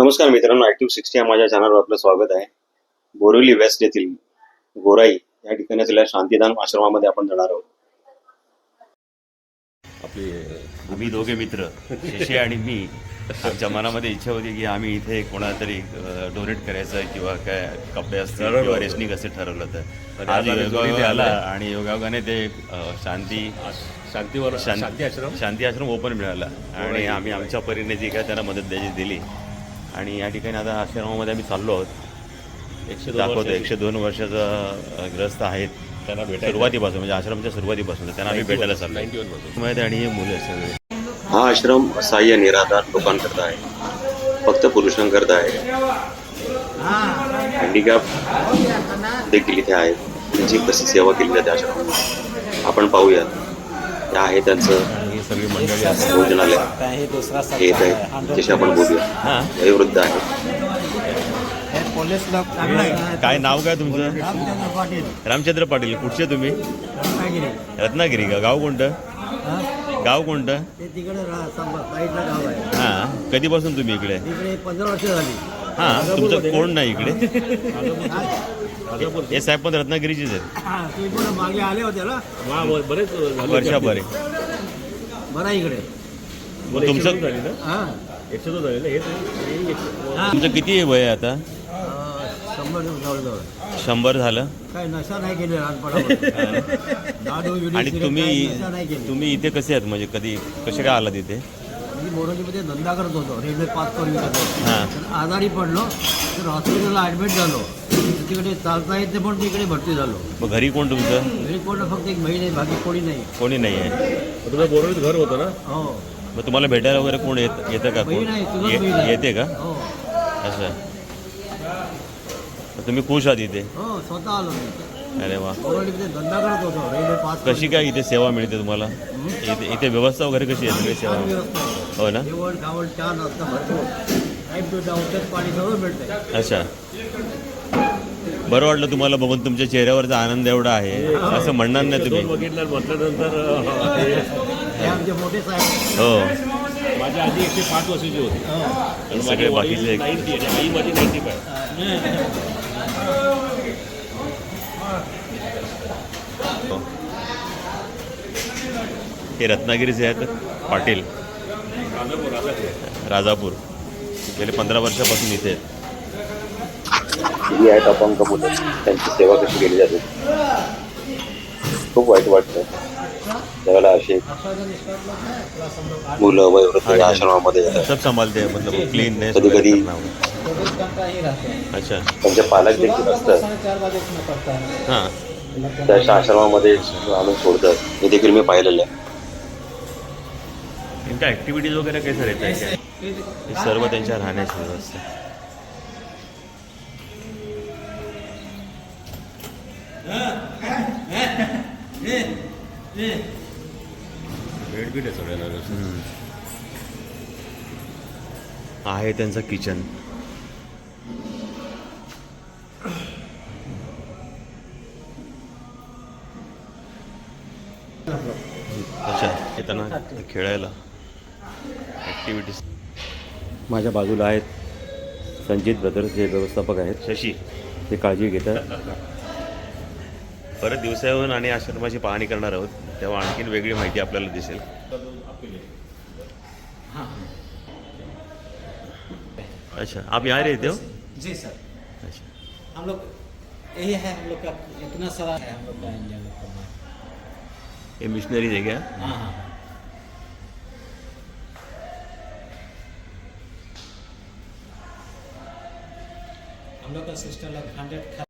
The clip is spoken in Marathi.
नमस्कार मित्रांनो ऍक्टिव्ह सिक्स्टी या माझ्या चॅनलवर आपलं स्वागत आहे. बोरिवली वेस्ट येथील गोराई या ठिकाणी असलेल्या शांतीधाम आश्रमामध्ये आपण जाणार आहोत. आपली आम्ही दोघे मित्र शशी आणि मी आमच्या मनामध्ये इच्छा होती की आम्ही इथे कोणाला तरी डोनेट करायचं किंवा काय कपडे असतील ठरवलं किंवा. रेशनिंग असं ठरवलं तर आज आज आम्ही योगायोग दोघे आला. आणि योगायोगाने ते शांती शांतीवर शांती आश्रम? शांती आश्रम ओपन मिळाला. आणि आम्ही आमच्या परीने जी काय त्यांना मदत द्यायची दिली आणि या ठिकाणी आता आश्रमामध्ये आम्ही चाललो आहोत. एकशे दाखवतो वर्षाची. एकशे दोन वर्षाचा ग्रस्त आहेत. त्यांना भेटायचं. सुरुवातीपासून म्हणजे आश्रमच्या सुरुवातीपासून त्यांना आम्ही भेटायला चाललो 91 पासून. माहिती आणि हे मुलं सगळे. हा आश्रम असहाय्य निराधार लोकांकरता आहे. फक्त पुरुषांकरता आहे. हँडिकॅप देखील इथे आहेत. त्यांची कशी सेवा केली जाते आश्रमात आपण पाहूया हे आहे त्यांचं सगळी मंडळी हे दुसरा येत आहे त्याच्याशी आपण बोलूया. हां. वयोवृद्ध आहे. हे पोलीस काय नाव काय तुमचं? रामचंद्र पाटील. रामचंद्र पाटील कुठचे तुम्ही? रत्नागिरी. का? गाव कोणतं? हा? गाव कोणतं? हां. कधीपासून तुम्ही इकडे? पंधरा वर्ष झाली. हां. तुमचं कोण नाही इकडे? हा? हे साहेब पण रत्नागिरीचेच आहेत. हा, मागे आले होते ना? बरेच. वर्षाभर. बरा इकडे. एकशे तुमचं- दोन झाली ना? हा. एकशे दोन झाले ना? हे तर- हे एकशे- हा. तुमचं किती वय आहे आता? अं, शंभर दिवस जवळजवळ शंभर झालं? काय नशा नाही केली दारू बिडी, आणि सिगरेट तुम्ही नशा नाही केली. तुम्ही इथे कसे आहेत? म्हणजे कधी कसे काय आलात इथे? मी मोरोजीमध्ये धंदा करत होतो. रेल्वे पास करून विकत होतो. हां. तर आजारी पडलो तर हॉस्पिटलला ॲडमिट झालो. तिकडे चालता येते पण तिकडे भरती झालो. मग घरी कोण तुमचं? घरी कोण फक्त एक बहीण आहे बाकी कोणी नाही. कोणी नाही आहे. तुझं बोरवलीत घर होतं ना? हो. मग तुम्हाला भेटायला वगैरे कोण येत येतं का? बहीण कोण? आहे तुझं बहीण ये- आहे. येते का? हो. असं. मग तुम्ही खुश आहात इथे? हो स्वतः आलो मी. अरे वा. बोरवलीमध्ये धंदा करत होतो रेल्वे पास कशी काय इथे सेवा मिळते तुम्हाला? इथे इथे व्यवस्था वगैरे कशी आहे सगळी छान सेवा व्यवस्था आहे. हो ना? जेवण खावण छान असतं भरपूर. टाईम टू औषध पाणी सगळं मिळतंय. अच्छा. बरं वाटलं तुम्हाला बघून तुमच्या चेहऱ्यावरचा आनंद एवढा आहे? असं म्हणणार नाही तुम्ही. बघितलं म्हटल्यानंतर हे- हे आमचे मोठे साहेब हो. माझी आजी एकशे पाच वर्षाची होती. हो. आणि माझे बाकीचे वडील एक- 90 आणि आई माझी नाईन्टी फाय हे रत्नागिरीचे आहेत पाटील. राजापूर राजापूर. राजापूर. गेले पंधरा वर्षापासून इथे आहेत. ही आहेत अपंग मुलं. त्यांची सेवा कशी केली जाते? खूप वाईट वाटतं. त्यावेळेला असे मुलं वयोवृद्ध आश्रमामध्ये सब संभालते मतलब क्लीननेस ही राहते अच्छा. त्यांचे पालक देखील असतात. हां. त्या अशा आश्रमामध्ये आणून सोडतात. हे देखील मी पाहिलेलं आहे. इनका वगैरे काही सर येत आहे? हे सर्व त्यांच्या राहण्याची व्यवस्था. बेड बीड आहे सगळ्यांना व्यवस्थित. आहे त्यांचं किचन अच्छा येताना खेळायला. ॲक्टिव्हिटीज माझ्या बाजूला आहेत संजित ब्रदर्स जे व्यवस्थापक आहेत. शशी. ते काळजी घेतात. परत दिवसा येऊन आणि आश्रमाची पाहणी करणार आहोत. तेव्हा आणखीन वेगळी माहिती आपल्याला दिसेल. अच्छा आप यहाँ रहते हो? जी सर. अच्छा. हम लोग यही है हम लोग का इतना सारा है हम लोग का इंडिया में। ये मिशनरीज है क्या? हाँ हाँ. हम लोग का सिस्टम लग हंड्रेड